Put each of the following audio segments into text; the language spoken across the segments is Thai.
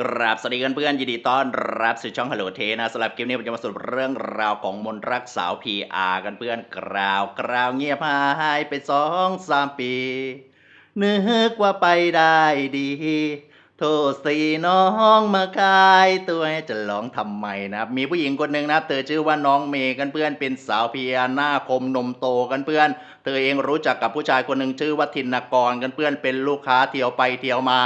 กราบสวัสดีกันเพื่อนยินดีต้อนรับสู่ช่องฮัลโหลเทนะสำหรับคลิปนี้ผมจะมาสรุปเรื่องราวของมนรักสาว PR กันเพื่อนกราวกราวเงียบหายไปสองสามปี นึกว่าไปได้ดี โทษสีน้องมาคายตัวจะร้องทำไมนะมีผู้หญิงคนหนึ่งนะเธอชื่อว่าน้องเมย์กันเพื่อนเป็นสาวพียหน้าคมนมโตกันเพื่อน เธอเองรู้จักกับผู้ชายคนหนึ่งชื่อว่าทินกรกันเพื่อนเป็นลูกค้าเที่ยวไปเที่ยวมา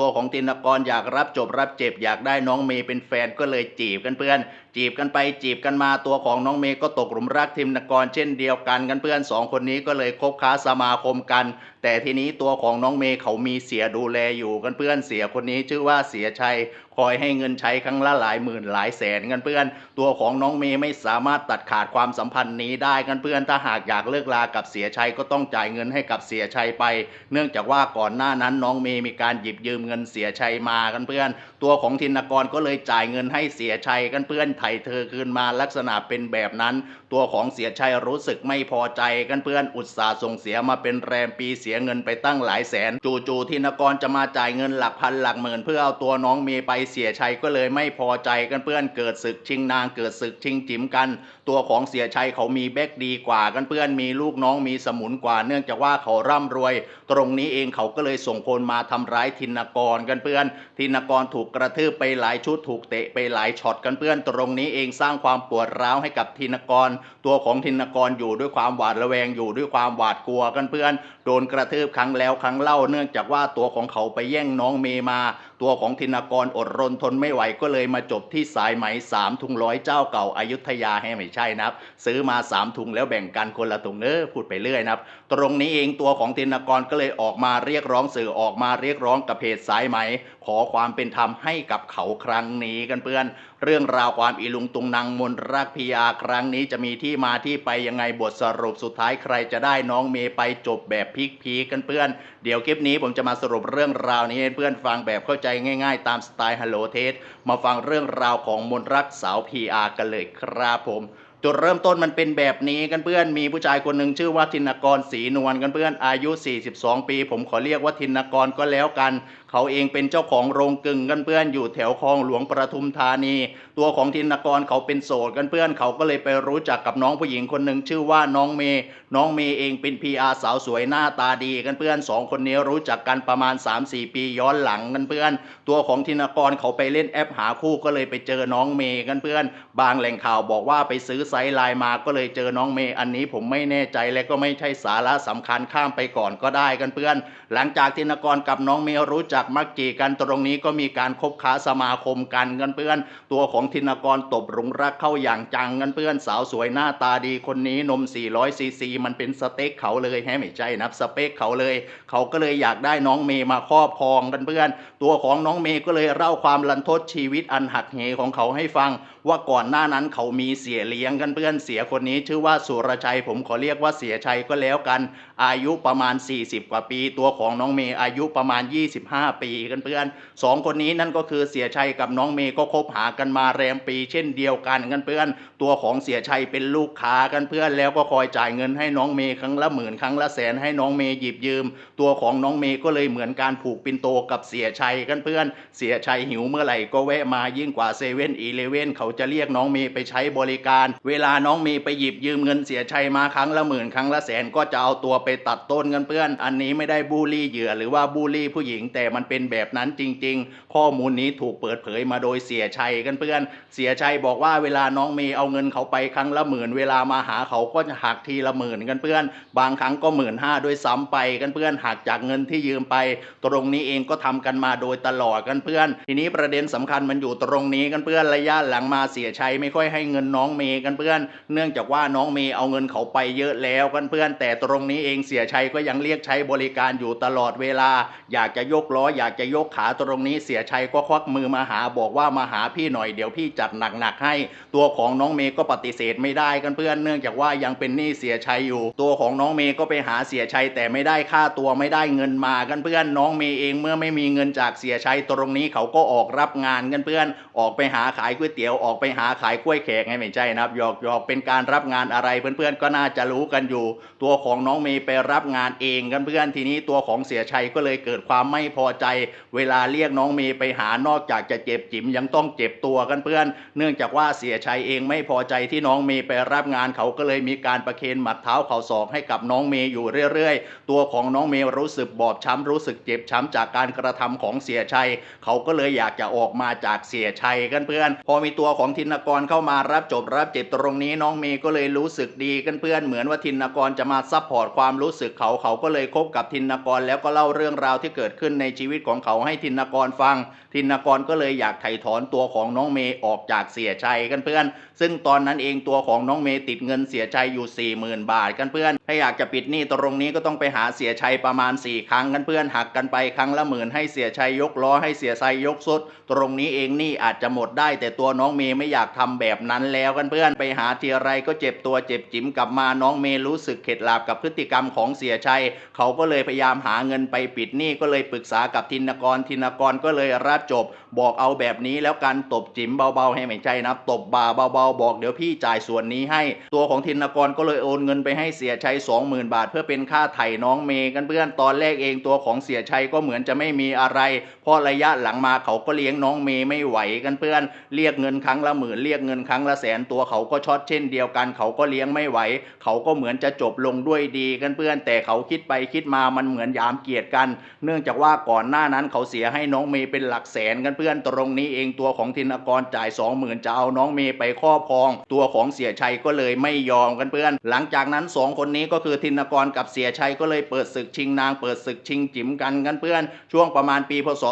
ตัวของตินกรอยากรับจบรับเจ็บอยากได้น้องเมย์เป็นแฟนก็เลยจีบกันเพื่อนจีบกันไปจีบกันมาตัวของน้องเมย์ก็ตกหลุมรักทินกรเช่นเดียวกันกันเพื่อนสองคนนี้ก็เลยคบค้าสมาคมกัน แต่ทีนี้ตัวของน้องเมย์เขามีเสียดูแลอยู่กันเพื่อนเสียคนนี้ชื่อว่าเสียชัยคอยให้เงินใช้ครั้งละหลายหมื่นหลายแสนกันเพื่อน ตัวของน้องเมย์ไม่สามารถตัดขาดความสัมพันธ์นี้ได้กันเพื่อนถ้าหากอยากเลิกลากับเสียชัยก็ต้องจ่ายเงินให้กับเสียชัยไป เนื่องจากว่าก่อนหน้านั้นน้องเมย์มีการหยิบยืมเงินเสียชัยมากันเพื่อน ตัวของธินกรก็เลยจ่ายเงินให้เสียชัยกันเพื่อนไถ่เธอคืนมาลักษณะเป็นแบบนั้น ตัวของเสียชัยรู้สึกไม่พอใจกันเพื่อนอุตส่าห์ส่งเสียมาเป็นแรมปีเสียเงินไปตั้งหลายแสน จู่ๆธินกรจะมาจ่ายเงินหลักพันหลักหมื่น เพื่อเอาตัวน้องเมย์ไปเสียชัยก็เลยไม่พอใจกันเพื่อนเกิดศึกชิงนางเกิดศึกชิงจิ๋มกัน ตัวของเสียชัยเขามีแบ็กดีกว่ากันเพื่อนมีลูกน้องมีสมุนกว่า เนื่องจากว่าเขาร่ำรวย ตรงนี้เองเขาก็เลยส่งคนมาทำร้ายธินกรกันเพื่อนธินกรถูกกระทืบไปหลายชุดถูกเตะไปหลายช็อตกันเพื่อนตรงนี้เองสร้างความปวดร้าวให้กับธินกร ตัวของธินกรอยู่ด้วยความหวาดระแวงอยู่ด้วยความหวาดกลัวกันเพื่อน โดนกระทืบครั้งแล้วครั้งเล่าเนื่องจากว่าตัวของเขาไปแย่งน้องเมมา ตัวของธินกรอดรนทนไม่ไหวก็เลยมาจบที่สายไหมสามถุงร้อยเจ้าเก่าอายุทยาให้ไม่ใช่นะครับ ซื้อมาสามถุงแล้วแบ่งกันคนละถุงเนอพูดไปเรื่อยนะครับ ตรงนี้เองตัวของธินกรก็เลยออกมาเรียกร้องสื่อออกมาเรียกร้องกับเพจสายไหม ขอความเป็นธรรมให้กับเขาครั้งนี้กันเพื่อน เรื่องราวความอีลุงตุงนางมนรักพีอาครั้งนี้จะมีที่มาที่ไปยังไงบทสรุปสุดท้ายใครจะได้น้องเมย์ไปจบแบบพีคพีกันเพื่อน เดี๋ยวคลิปนี้ผมจะมาสรุปเรื่องราวนี้ให้เพื่อนฟังแบบเข้าใจง่ายๆ ตามสไตล์ฮัลโหลเทสมาฟังเรื่องราวของมนรักสาวพีอากันเลยครับผมจุดเริ่มต้นมันเป็นแบบนี้กันเพื่อน มีผู้ชายคนหนึ่งชื่อว่าธินกรศรีนวลกันเพื่อน อายุ 42 ปี ผมขอเรียกว่าธินกรก็แล้วกัน เขาเองเป็นเจ้าของโรงกลึงกันเพื่อนอยู่แถวคลองหลวงประทุมธานี ตัวของธินกรเขาเป็นโสดกันเพื่อนเขาก็เลยไปรู้จักกับน้องผู้หญิงคนหนึ่งชื่อว่าน้องเมย์น้องเมย์เองเป็นพีอาสาวสวยหน้าตาดีกันเพื่อนสองคนนี้รู้จักกันประมาณ 3-4 ปีย้อนหลังกันเพื่อน ตัวของธินกรเขาไปเล่นแอปหาคู่ก็เลยไปเจอน้องเมย์กันเพื่อน บางแหล่งข่าวบอกว่าไปซื้อไซส์ไลน์มาก็เลยเจอน้องเมย์อันนี้ผมไม่แน่ใจและก็ไม่ใช่สาระสำคัญข้ามไปก่อนก็ได้กันเพื่อน หลังจากธินกรกับน้องเมย์รู้จักมักจีกันตรงนี้ก็มีการคบค้าสมาคมกันกันเพื่อน ตัวของธินกรตบหรุงรักเข้าอย่างจังกันเพื่อนสาวสวยหน้าตาดีคนนี้นม 400 ซีซีมันเป็นสเต็กเขาเลยแฮะไม่ใช่นับสเปคเขาเลย เขาก็เลยอยากได้น้องเมย์มาครอบครองกันเพื่อน ตัวของน้องเมย์ก็เลยเล่าความลันทดชีวิตอันหักเหของเขาให้ฟัง ว่าก่อนหน้านั้นเขามีเสียเลี้ยงกันเพื่อนเสียคนนี้ ชื่อว่าสุรชัยผมขอเรียกว่าเสียชัยก็แล้วกัน อายุประมาณ 40 กว่าปี ตัวของน้องเมย์อายุประมาณ 25ปีกันเพื่อนสองคนนี้นั่นก็คือเสียชัยกับน้องเมย์ก็คบหากันมาแรมปี เช่นเดียวกันกันเพื่อน ตัวของเสียชัยเป็นลูกค้ากันเพื่อนแล้วก็คอยจ่ายเงินให้น้องเมย์ครั้งละหมื่นครั้งละแสนให้น้องเมย์หยิบยืม ตัวของน้องเมย์ก็เลยเหมือนการผูกปินโตกับเสียชัยกันเพื่อน เสียชัยหิวเมื่อไหร่ก็แวะมายิ่งกว่าเซเว่นอีเลเว่นเขาจะเรียกน้องเมย์ไปใช้บริการ เวลาน้องเมย์ไปหยิบยืมเงินเสียชัยมาครั้งละหมื่นครั้งละแสนก็จะเอาตัวไปตัดต้นกันเพื่อน อันนี้ไม่ได้บูลลี่เหยื่อหรือว่าบูลลี่ผู้หญิงแต่มันเป็นแบบนั้นจริง ๆ ข้อมูลนี้ถูกเปิดเผยมาโดยเสียชัยกันเพื่อน เสียชัยบอกว่าเวลาน้องเมย์เอาเงินเขาไปครั้งละหมื่น เวลามาหาเขาก็จะหักทีละหมื่นกันเพื่อน บางครั้งก็หมื่นห้าด้วยซ้ำไปกันเพื่อนหักจากเงินที่ยืมไป ตรงนี้เองก็ทำกันมาโดยตลอดกันเพื่อน ทีนี้ประเด็นสำคัญมันอยู่ตรงนี้กันเพื่อนระยะหลังมาเสียชัยไม่ค่อยให้เงินน้องเมย์กันเพื่อน เนื่องจากว่าน้องเมย์เอาเงินเขาไปเยอะแล้วกันเพื่อน แต่ตรงนี้เองเสียชัยก็ยังเรียกใช้บริการอยู่ตลอดเวลา อยากจะยกล้อยอยากจะยกขาตรงนี้เสียชัยก็ควักมือมาหาบอกว่ามาหาพี่หน่อยเดี๋ยวพี่จัดหนักๆให้ ตัวของน้องเมย์ก็ปฏิเสธไม่ได้กันเพื่อนเนื่องจากว่ายังเป็นหนี้เสียชัยอยู่ ตัวของน้องเมย์ก็ไปหาเสียชัยแต่ไม่ได้ค่าตัวไม่ได้เงินมากันเพื่อนน้องเมย์เองเมื่อไม่มีเงินจากเสียชัยตรงนี้เขาก็ออกรับงานกันเพื่อน ออกไปหาขายก๋วยเตี๋ยวออกไปหาขายกล้วยแขกให้ไม่ใช่นะครับหยอกหยอกเป็นการรับงานอะไรเพื่อนๆก็น่าจะรู้กันอยู่ ตัวของน้องเมย์ไปรับงานเองกันเพื่อนทีนี้ตัวของเสียชัยก็เลยเกิดความไม่พอใจใจ เวลาเรียกน้องเมย์ไปหานอกจากจะเจ็บจิ๋มยังต้องเจ็บตัวกันเพื่อน เนื่องจากว่าเสียชัยเองไม่พอใจที่น้องเมย์ไปรับงานเขาก็เลยมีการประเคนหมัดเท้าเข่าศอกให้กับน้องเมย์อยู่เรื่อย ๆ ตัวของน้องเมย์รู้สึกบอบช้ำรู้สึกเจ็บช้ำจากการกระทำของเสียชัย เขาก็เลยอยากจะออกมาจากเสียชัยกันเพื่อน พอมีตัวของธินกรเข้ามารับจบรับเจ็บตรงนี้น้องเมย์ก็เลยรู้สึกดีกันเพื่อนเหมือนว่าธินกรจะมาซัพพอร์ตความรู้สึกเขาเขาก็เลยคบกับธินกรแล้วก็เล่าเรื่องราวที่เกิดขึ้นในชีวิตของเขาให้ธินกรฟังธินกรก็เลยอยากไถ่ถอนตัวของน้องเมย์ออกจากเสียชัยกันเพื่อน ซึ่งตอนนั้นเองตัวของน้องเมย์ติดเงินเสียชัยอยู่ 40,000 บาทกันเพื่อน ถ้าอยากจะปิดหนี้ตรงนี้ก็ต้องไปหาเสียชัยประมาณ 4 ครั้งกันเพื่อนหักกันไปครั้งละหมื่นให้เสียชัยยกล้อให้เสียชัยยกสุด ตรงนี้เองหนี่อาจจะหมดได้ แต่ตัวน้องเมย์ไม่อยากทำแบบนั้นแล้วกันเพื่อนไปหาทีไรก็เจ็บตัวเจ็บจิ๋มกลับมาน้องเมย์รู้สึกเข็ดหลาบกับพฤติกรรมของเสียชัย เขาก็เลยพยายามหาเงินไปปิดหนี้ก็เลยปรึกษากับธินกรธินกรก็เลยรับจบ บอกเอาแบบนี้แล้วกันตบจิ๋มเบาๆให้ไม่ใจนะตบบ่าเบาๆบอกเดี๋ยวพี่จ่ายส่วนนี้ให้ ตัวของธินกรก็เลยโอนเงินไปให้เสียชัย20,000 บาท เพื่อเป็นค่าไถ่น้องเมย์กันเพื่อนตอนแรกเองตัวของเสียชัยก็เหมือนจะไม่มีอะไร เพราะระยะหลังมาเขาก็เลี้ยงน้องเมย์ไม่ไหวกันเพื่อน เรียกเงินครั้งละหมื่นเรียกเงินครั้งละแสนตัวเขาก็ช็อตเช่นเดียวกัน เขาก็เลี้ยงไม่ไหว เขาก็เหมือนจะจบลงด้วยดีกันเพื่อน แต่เขาคิดไปคิดมามันเหมือนยามเกียดกัน เนื่องจากว่าก่อนอนหน้านั้นเขาเสียให้น้องเมย์เป็นหลักแสนกันเพื่อนตรงนี้เองตัวของธินกรจ่ายสองหมื่นจะเอาน้องเมย์ไปครอบครอง ตัวของเสียชัยก็เลยไม่ยอมกันเพื่อน หลังจากนั้นสองคนนี้ก็คือธินกรกับเสียชัยก็เลยเปิดศึกชิงนางเปิดศึกชิงจิ๋มกันกันเพื่อน ช่วงประมาณปีพศ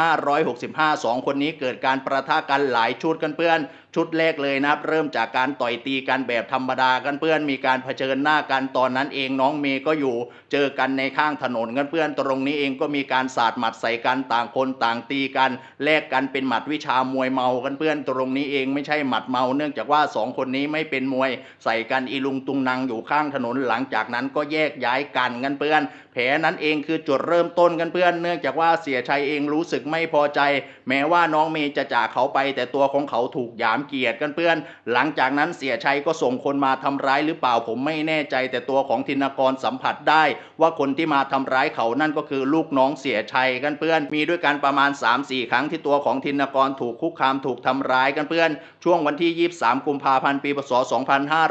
2565สองคนนี้เกิดการประทะกันหลายชุดกันเพื่อน ชุดแรกเลยนะครับ เริ่มจากการต่อยตีกันแบบธรรมดากันเพื่อนมีการเผชิญหน้ากันตอนนั้นเองน้องเมย์ก็อยู่ เจอกันในข้างถนนกันเพื่อนตรงนี้เองก็มีการสาดหมัดใส่กันต่างคนต่างตีกันแลกกันเป็นหมัดวิชามวยเมากันเพื่อนตรงนี้เองไม่ใช่หมัดเมาเนื่องจากว่าสองคนนี้ไม่เป็นมวย ใส่กันอีลุงตุงนางอยู่ข้างถนนหลังจากนั้นก็แยกย้ายกันกันเพื่อน แผลนั้นเองคือจุดเริ่มต้นกันเพื่อนเนื่องจากว่าเสียชัยเองรู้สึกไม่พอใจ แม้ว่าน้องเมย์จะจากเขาไป แต่ตัวของเขาถูกหยามเกียรติกันเพื่อน หลังจากนั้นเสียชัยก็ส่งคนมาทำร้ายหรือเปล่าผมไม่แน่ใจ แต่ตัวของธินกรสัมผัสได้ ว่าคนที่มาทำร้ายเขานั่นก็คือลูกน้องเสียชัยกันเพื่อน มีด้วยกันประมาณ 3-4 ครั้งที่ตัวของธินกรถูกคุกคามถูกทำร้ายกันเพื่อน ช่วงวันที่ 23 กุมภาพันธ์ปีพศ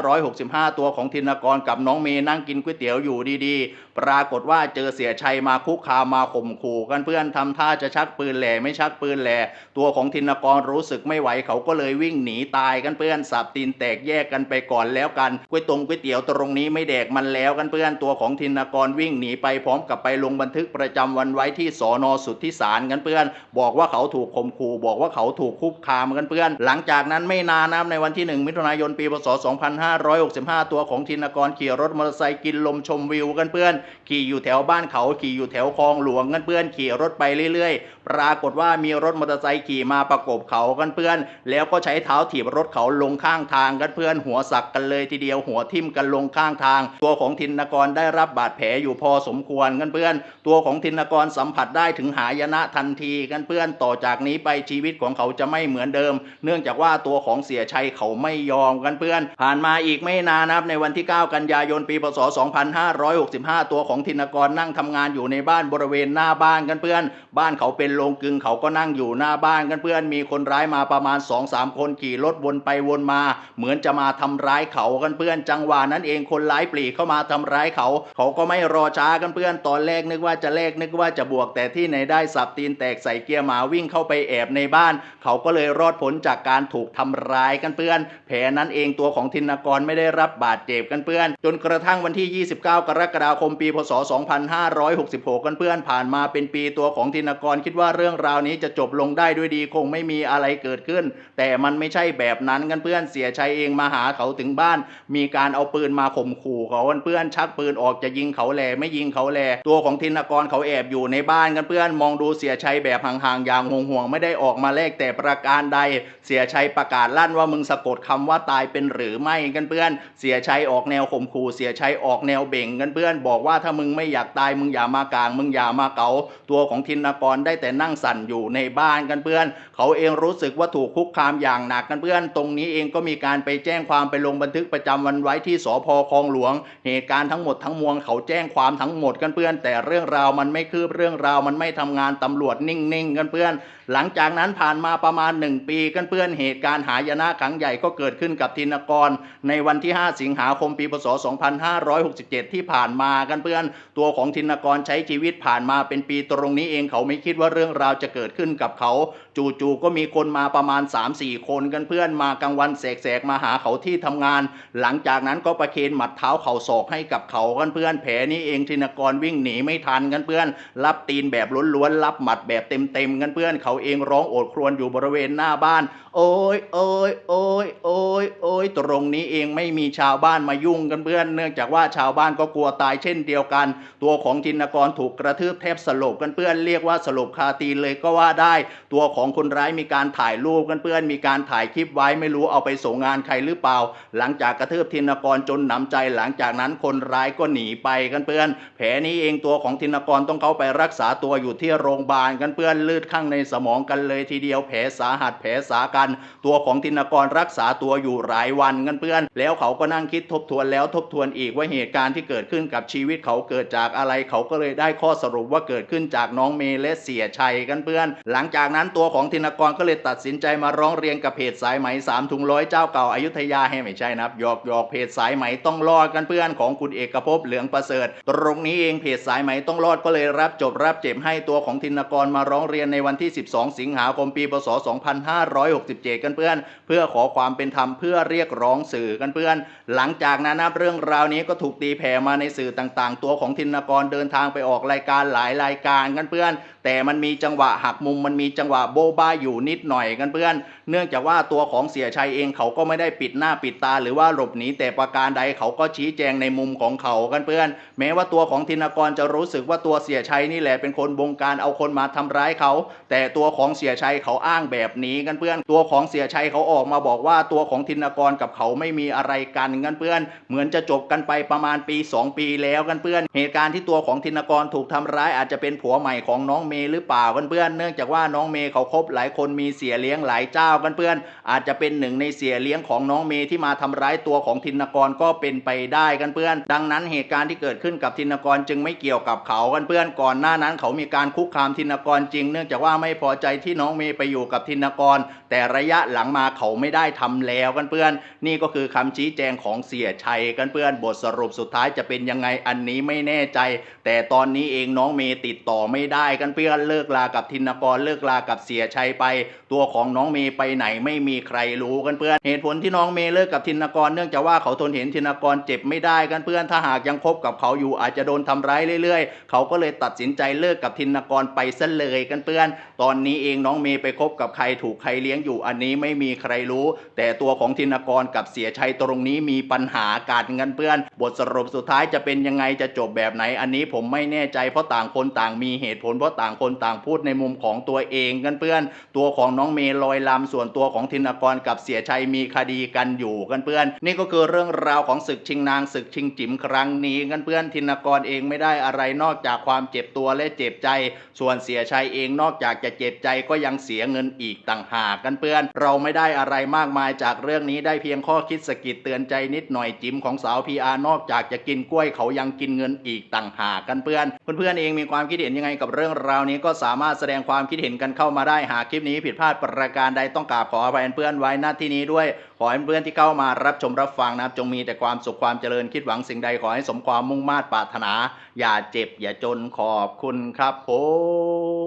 2565 ตัวของธินกรกับน้องเมย์นั่งกินก๋วยเตี๋ยวอยู่ดีๆ ปรากฏว่า่าเจอเสียชัยมาคุกคามมาข่มขู่กันเพื่อนทำท่าจะชักปืนแหล่ไม่ชักปืนแหล่ตัวของธินกรรู้สึกไม่ไหวเขาก็เลยวิ่งหนีตายกันเพื่อนสับตีนแตกแยกกันไปก่อนแล้วกันก๋วยตรงก๋วยเตี๋ยวตรงนี้ไม่แดกมันแล้วกันเพื่อนตัวของธินกรวิ่งหนีไปพร้อมกับไปลงบันทึกประจำวันไว้ที่สอนอสุทธิสารกันเพื่อน บอกว่าเขาถูกข่มขู่บอกว่าเขาถูกคุกคามกันเพื่อน หลังจากนั้นไม่นานนะในวันที่ 1 มิถุนายนปีพศ 2565 ตัวของธินกรขี่รถมอเตอร์ไซค์กินลมชมวิวกันเพื่อนขี่อยู่แถวบ้านเขาขี่อยู่แถวคลองหลวงกันเพื่อนขี่รถไปเรื่อยๆ ปรากฏว่ามีรถมอเตอร์ไซค์ขี่มาประกบเขากันเพื่อน แล้วก็ใช้เท้าถีบรถเขาลงข้างทางกันเพื่อนหัวสักกันเลยทีเดียวหัวทิ่มกันลงข้างทาง ตัวของธินกรได้รับบาดแผลอยู่พอสมควรกันเพื่อน ตัวของธินกรสัมผัสได้ถึงหายนะทันทีกันเพื่อนต่อจากนี้ไปชีวิตของเขาจะไม่เหมือนเดิม เนื่องจากว่าตัวของเสียชัยเขาไม่ยอมกันเพื่อน ผ่านมาอีกไม่นานนะครับในวันที่ 9 กันยายนปีพศ 2565 ตัวของธินกกรนั่งทำงานอยู่ในบ้านบริเวณหน้าบ้านกันเพื่อน บ้านเขาเป็นโรงกึงเขาก็นั่งอยู่หน้าบ้านกันเพื่อน มีคนร้ายมาประมาณ2-3คนขี่รถวนไปวนมา เหมือนจะมาทำร้ายเขากันเพื่อน จังหวะนั้นเองคนร้ายปลีกเข้ามาทำร้ายเขา เขาก็ไม่รอช้ากันเพื่อน ตอนแรกนึกว่าจะแลกนึกว่าจะบวกแต่ที่ไหนได้สับตีนแตกใส่เกียร์หมาวิ่งเข้าไปแอบในบ้าน เขาก็เลยรอดพ้นจากการถูกทำร้ายกันเพื่อน แผลนั้นเองตัวของธินกรไม่ได้รับบาดเจ็บกันเพื่อน จนกระทั่งวันที่ 29 กรกฎาคมปีพศ2566กันเพื่อนผ่านมาเป็นปีตัวของธินกรคิดว่าเรื่องราวนี้จะจบลงได้ด้วยดีคงไม่มีอะไรเกิดขึ้น แต่มันไม่ใช่แบบนั้นกันเพื่อนเสียชัยเองมาหาเขาถึงบ้าน มีการเอาปืนมาข่มขู่เขากันเพื่อนชักปืนออกจะยิงเขาแล่ไม่ยิงเขาแล่ตัวของธินกรเขาแอบอยู่ในบ้านกันเพื่อน มองดูเสียชัยแบบห่างๆอย่างห่วงๆไม่ได้ออกมาแลกแต่ประการใด เสียชัยประกาศลั่นว่ามึงสะกดคำว่าตายเป็นหรือไม่กันเพื่อน เสียชัยออกแนวข่มขู่เสียชัยออกแนวเบ่งกันเพื่อนบอกว่าถ้ามึงไม่อยากตายมึงอย่ามากลาง มึงอย่ามาเกาตัวของธินกรได้แต่นั่งสั่นอยู่ในบ้านกันเพื่อน เขาเองรู้สึกว่าถูกคุกคามอย่างหนักกันเพื่อน ตรงนี้เองก็มีการไปแจ้งความไปลงบันทึกประจำวันไว้ที่สพคลองหลวง เหตุการณ์ทั้งหมดทั้งมวลเขาแจ้งความทั้งหมดกันเพื่อน แต่เรื่องราวมันไม่คืบเรื่องราวมันไม่ทำงานตำรวจนิ่งๆกันเพื่อน หลังจากนั้นผ่านมาประมาณ 1 ปีกันเพื่อนเหตุการณ์หายนะครั้งใหญ่ก็เกิดขึ้นกับธินกร ในวันที่ 5 สิงหาคมปีพศ2567 ที่ผ่านมากันเพื่อนตัวของธินกรใช้ชีวิตผ่านมาเป็นปีตรงนี้เองเขาไม่คิดว่าเรื่องราวจะเกิดขึ้นกับเขา จู่ๆก็มีคนมาประมาณ 3-4 คนกันเพื่อนมากลางวันแสกๆมาหาเขาที่ทำงาน หลังจากนั้นก็ประเคนหมัดเท้าเข่าศอกให้กับเขากันเพื่อนแผลนี้เองธินกรวิ่งหนีไม่ทันกันเพื่อน รับตีนแบบล้วนๆรับหมัดแบบเต็มๆกันเพื่อนเขาเองร้องโอดครวญอยู่บริเวณหน้าบ้าน โอ้ยโอ้ยโอ้ยโอ้ยโอ้ยตรงนี้เองไม่มีชาวบ้านมายุ่งกันเพื่อน เนื่องจากว่าชาวบ้านก็กลัวตายเช่นเดียวกัน ตัวของธินกรถูกกระทืบแทบสลบกันเพื่อนเรียกว่าสลบคาตีนเลยก็ว่าได้ ตัวของของคนร้ายมีการถ่ายรูปกันเพื่อน มีการถ่ายคลิปไว้ไม่รู้เอาไปส่งงานใครหรือเปล่า หลังจากกระทืบธินกรจนหนำใจหลังจากนั้นคนร้ายก็หนีไปกันเพื่อน แผลนี้เองตัวของธินกรต้องเข้าไปรักษาตัวอยู่ที่โรงพยาบาลกันเพื่อนเลือดข้างในสมองกันเลยทีเดียวแผลสาหัสแผลสากัน ตัวของธินกรรักษาตัวอยู่หลายวันกันเพื่อน แล้วเขาก็นั่งคิดทบทวนแล้วทบทวนอีกว่าเหตุการณ์ที่เกิดขึ้นกับชีวิตเขาเกิดจากอะไรเขาก็เลยได้ข้อสรุปว่าเกิดขึ้นจากน้องเมย์และเสียชัยกันเพื่อน หลังจากนั้นตัวของธินกรก็เลยตัดสินใจมาร้องเรียนกับเพจสายไหมสามถุงร้อยเจ้าเก่าอายุทยาให้ไม่ใช่นะครับหยอกหยอกเพจสายไหมต้องรอดกันเพื่อนของคุณเอกภพเหลืองประเสริฐ ตรงนี้เองเพจสายไหมต้องรอดก็เลยรับจบรับเจ็บให้ตัวของธินกรมาร้องเรียนในวันที่ 12 สิงหาคมปีพศ 2567 กันเพื่อน เพื่อขอความเป็นธรรมเพื่อเรียกร้องสื่อกันเพื่อน หลังจากนั้นนะเรื่องราวนี้ก็ถูกตีแผ่มาในสื่อต่างๆ ตัวของธินกรเดินทางไปออกรายการหลายรายการกันเพื่อน แต่มันมีจังหวะหักมุมมันมีจังหวะโบ๊บ้าอยู่นิดหน่อยกันเพื่อนเนื่องจากว่าตัวของเสียชัยเองเขาก็ไม่ได้ปิดหน้าปิดตา หรือว่าหลบหนีแต่ประการใดเขาก็ชี้แจงในมุมของเขากันเพื่อน แม้ว่าตัวของธินกรจะรู้สึกว่าตัวเสียชัยนี่แหละเป็นคนบงการเอาคนมาทำร้ายเขา แต่ตัวของเสียชัยเขาอ้างแบบนี้กันเพื่อน ตัวของเสียชัยเขาออกมาบอกว่าตัวของธินกรกับเขาไม่มีอะไรกันกันเพื่อน เหมือนจะจบกันไปประมาณปี 2 ปีแล้วกันเพื่อน เหตุการณ์ที่ตัวของธินกรถูกทำร้ายอาจจะเป็นผัวใหม่ของน้องเมย์หรือเปล่ากันเพื่อน เนื่องจากว่าน้องเมย์เขาคบหลายคนมีเสียเลี้ยงหลายเจ้ากันเพื่อน อาจจะเป็นหนึ่งในเสียเลี้ยงของน้องเมย์ที่มาทำร้ายตัวของธินกรก็เป็นไปได้กันเพื่อน ดังนั้นเหตุการณ์ที่เกิดขึ้นกับธินกรจึงไม่เกี่ยวกับเขากันเพื่อนก่อนหน้านั้นเขามีการคุกคามธินกรจริง เนื่องจากว่าไม่พอใจที่น้องเมย์ไปอยู่กับธินกร แต่ระยะหลังมาเขาไม่ได้ทำแล้วกันเพื่อน นี่ก็คือคำชี้แจงของเสียชัยกันเพื่อน บทสรุปสุดท้ายจะเป็นยังไงอันนี้ไม่แน่ใจ แต่ตอนนี้เองน้องเมย์ติดต่อไม่ได้กันเพื่อนเลิกลากับธินกรเลิกลากับเสียชัยไป ตัวของน้องเมย์ไปไหนไม่มีใครรู้กันเพื่อน เหตุผลที่น้องเมย์เลิกกับธินกร เนื่องจากว่าเขาทนเห็นธินกรเจ็บไม่ได้กันเพื่อน ถ้าหากยังคบกับเขาอยู่อาจจะโดนทำร้ายเรื่อยๆ เขาก็เลยตัดสินใจเลิกกับธินกรไปซะเลยกันเพื่อน ตอนนี้เองน้องเมย์ไปคบกับใครถูกใครเลี้ยงอยู่อันนี้ไม่มีใครรู้ แต่ตัวของธินกรกับเสียชัยตรงนี้มีปัญหาการเงินเพื่อน บทสรุปสุดท้ายจะเป็นยังไงจะจบแบบไหน อันนี้ผมไม่แน่ใจเพราะต่างคนต่างมีเหตุผลเพราะต่างคนต่างพูดในมุมของตัวเองกันเพื่อน ตัวของน้องเมย์ลอยลำส่วนตัวของธินกรกับเสียชัยมีคดีกันอยู่กันเพื่อน นี่ก็คือเรื่องราวของศึกชิงนางศึกชิงจิ๋มครั้งนี้กันเพื่อนธินกรเองไม่ได้อะไรนอกจากความเจ็บตัวและเจ็บใจ ส่วนเสียชัยเองนอกจากจะเจ็บใจก็ยังเสียเงินอีกต่างหากกันเพื่อน เราไม่ได้อะไรมากมายจากเรื่องนี้ได้เพียงข้อคิดสกิดเตือนใจนิดหน่อยจิ๋มของสาวพีอาร์นอกจากจะกินกล้วยเขายังกินเงินอีกต่างหากกันเพื่อนเพื่อนๆเองมีความคิดเห็นยังไงกับเรื่องราวนี้ก็สามารถแสดงความคิดเห็นกันเข้ามาได้หากคลิปนี้ผิดพลาดประการใดต้องต้องกราบขออภัยเพื่อนไว้หน้าที่นี้ด้วย ขอให้เพื่อนที่เข้ามารับชมรับฟังนะครับ จงมีแต่ความสุขความเจริญคิดหวังสิ่งใดขอให้สมความมุ่งมา่ปรารถนา อย่าเจ็บอย่าจนขอบคุณครับผม